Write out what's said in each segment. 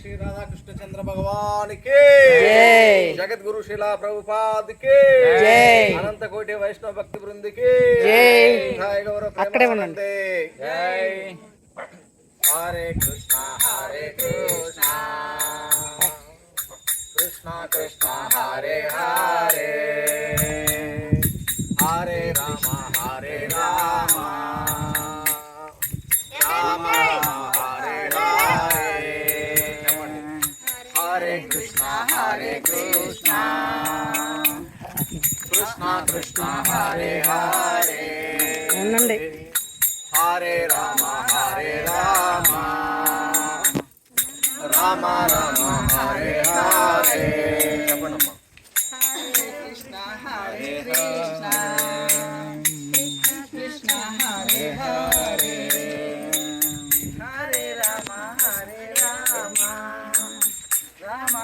శ్రీ రాధాకృష్ణ చంద్ర భగవానికి. జై. జగద్గురు శిలా ప్రభుపాదికి. జై. అనంత కోటి వైష్ణవ భక్తి బృందికి. అక్కడే. హరే కృష్ణ హరే కృష్ణ. కృష్ణ కృష్ణ హరే హరే. హరే రామ హరే రామ. రామ రామ కృష్ణ హరే హరే. ఉండండి హరే రామ హరే రామ. రామ రామ హరే హరే. చెప్పండమ్మా. హరే కృష్ణ హరే కృష్ణ కృష్ణ కృష్ణ హరే. హరే హరే రామ హరే రామ. రామ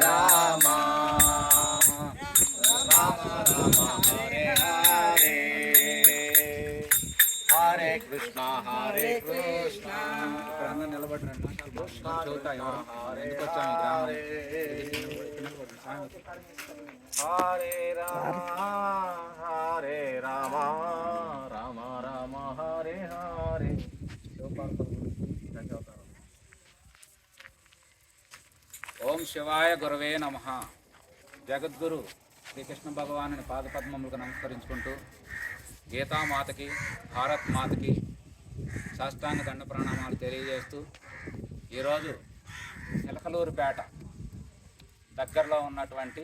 రామ హరే హరే హరే కృష్ణ హరే కృష్ణ కృష్ణ కృష్ణ హరే హరే హరే రామ హరే రామ రామ రామ హరే హరే. ఓం శివాయ గురవే నమ. జగద్గురు శ్రీకృష్ణ భగవాను పాదపద్మములకు నమస్కరించుకుంటూ గీతామాతకి భారత్ మాతకి సాష్టాంగ దండ ప్రణామాలు తెలియజేస్తూ ఈరోజు చిలకలూరుపేట దగ్గరలో ఉన్నటువంటి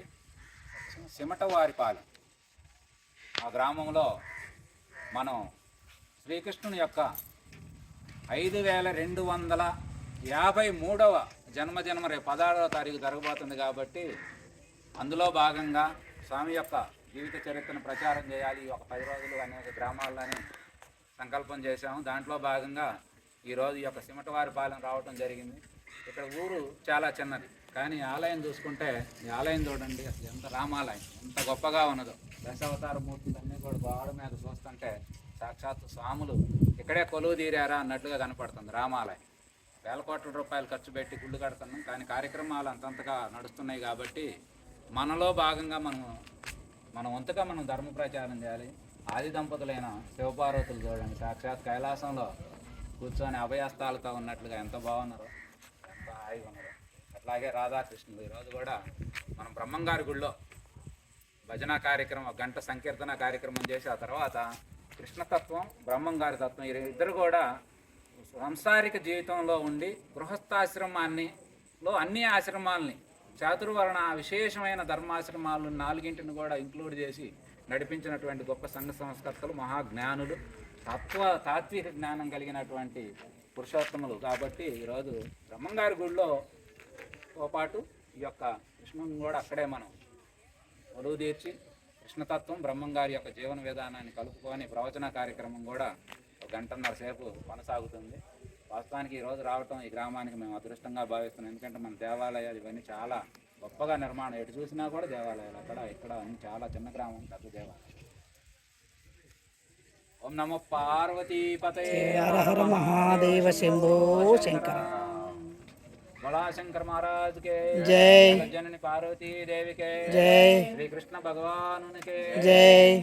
సిమటవారిపాలెం ఆ గ్రామంలో మనం శ్రీకృష్ణుని యొక్క ఐదు వేల రెండు వందల యాభై మూడవ జన్మజన్మ రేపు పదహారవ తారీఖు జరగబోతుంది కాబట్టి అందులో భాగంగా స్వామి యొక్క జీవిత చరిత్రను ప్రచారం చేయాలి. ఈ ఒక పది రోజులు అనేక గ్రామాల్లోని సంకల్పం చేశాము. దాంట్లో భాగంగా ఈరోజు ఈ యొక్క సిమటవారిపాలెం రావడం జరిగింది. ఇక్కడ ఊరు చాలా చిన్నది. కానీ ఆలయం చూసుకుంటే ఈ ఆలయం చూడండి అసలు ఎంత రామాలయం ఎంత గొప్పగా ఉన్నదో. దశావతార మూర్తులు కూడా గోడ మీద చూస్తుంటే సాక్షాత్తు స్వాములు ఇక్కడే కొలువు తీరారా అన్నట్లుగా కనపడుతుంది రామాలయం. వేల కోట్ల రూపాయలు ఖర్చు పెట్టి గుళ్ళు కడుతున్నాం కానీ కార్యక్రమాలు అంతంతగా నడుస్తున్నాయి కాబట్టి మనలో భాగంగా మనం మన వంతుగా మనం ధర్మ ప్రచారం చేయాలి. ఆది దంపతులైన శివపార్వతులు చూడండి సాక్షాత్ కైలాసంలో కూర్చొని అభయస్తాలతో ఉన్నట్లుగా ఎంత బాగున్నారో ఎంత హాయిగా ఉన్నారు. అట్లాగే రాధాకృష్ణుడు. ఈరోజు కూడా మనం బ్రహ్మంగారి గుళ్ళో భజన కార్యక్రమం గంట సంకీర్తన కార్యక్రమం చేసి ఆ తర్వాత కృష్ణతత్వం బ్రహ్మంగారి తత్వం ఇద్దరు కూడా సంసారిక జీవితంలో ఉండి గృహస్థాశ్రమాన్ని లో అన్ని ఆశ్రమాలని చాతుర్వర్ణ విశేషమైన ధర్మాశ్రమాలు నాలుగింటిని కూడా ఇంక్లూడ్ చేసి నడిపించినటువంటి గొప్ప సంఘ సంస్కర్తలు మహాజ్ఞానులు తత్వ తాత్విక జ్ఞానం కలిగినటువంటి పురుషోత్తములు. కాబట్టి ఈరోజు బ్రహ్మంగారి గుడిలో తో పాటు ఈ యొక్క కృష్ణుని కూడా అక్కడే మనం ఒలువు తీర్చి కృష్ణతత్వం బ్రహ్మంగారి యొక్క జీవన విధానాన్ని కలుపుకొని ప్రవచన కార్యక్రమం కూడా ఒక గంటన్నర సేపు కొనసాగుతుంది. వాస్తవానికి ఈ రోజు రావటం ఈ గ్రామానికి మేము అదృష్టంగా భావిస్తున్నాం. ఎందుకంటే మన దేవాలయాలు ఇవన్నీ చాలా గొప్పగా నిర్మాణం. ఎటు చూసినా కూడా దేవాలయాలు అక్కడ ఇక్కడ అన్ని చాలా చిన్న గ్రామం పెద్ద దేవాలయం. ఓం నమో పార్వతీ పతే హర హర మహాదేవ శంభో శంకర. भोला शंकर महाराज के जय। जननी पार्वती देवी के जय। श्री कृष्ण भगवान उनके जय।